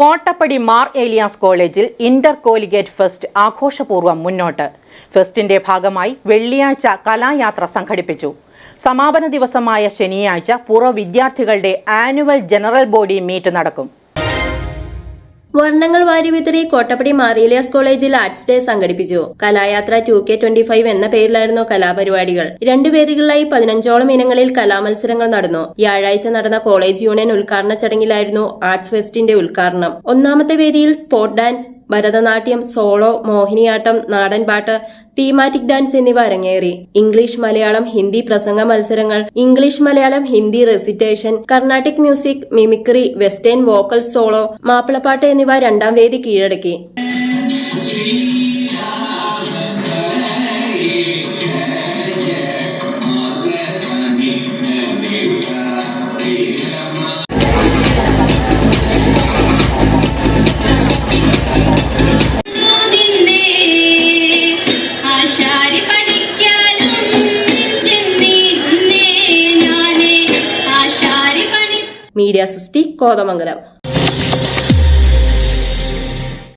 കോട്ടപ്പടി മാർ ഏലിയാസ് കോളേജിൽ Inter കോലിഗേറ്റ് fest ആഘോഷപൂർവം മുന്നോട്ട്. ഫെസ്റ്റിന്റെ ഭാഗമായി വെള്ളിയാഴ്ച കലായാത്ര സംഘടിപ്പിച്ചു. സമാപന ദിവസമായ ശനിയാഴ്ച പൂർവ വിദ്യാർത്ഥികളുടെ ആനുവൽ ജനറൽ ബോഡി മീറ്റ് നടക്കും. വർണങ്ങൾ വാരി വിതറി കോട്ടപ്പടി മാറിയലിയാസ് കോളേജിൽ ആർട്സ് ഡേ സംഘടിപ്പിച്ചു. Kalayathra two K twenty five എന്ന പേരിലായിരുന്നു കലാപരിപാടികൾ. രണ്ടു വേദികളിലായി പതിനഞ്ചോളം ഇനങ്ങളിൽ കലാമത്സരങ്ങൾ നടന്നു. വ്യാഴാഴ്ച നടന്ന കോളേജ് യൂണിയൻ ഉദ്ഘാടന ചടങ്ങിലായിരുന്നു ആർട്സ് ഫെസ്റ്റിന്റെ ഉദ്ഘാടനം. ഒന്നാമത്തെ വേദിയിൽ sport dance Bharatanatyam solo Mohiniyattam നാടൻപാട്ട് തീമാറ്റിക് ഡാൻസ് എന്നിവ അരങ്ങേറി. ഇംഗ്ലീഷ് മലയാളം ഹിന്ദി പ്രസംഗ മത്സരങ്ങൾ English Malayalam Hindi recitation Carnatic music mimicry western vocal solo മാപ്പിളപ്പാട്ട് എന്നിവ രണ്ടാം വേദി കീഴടക്കി. Media sixty Kothamangalam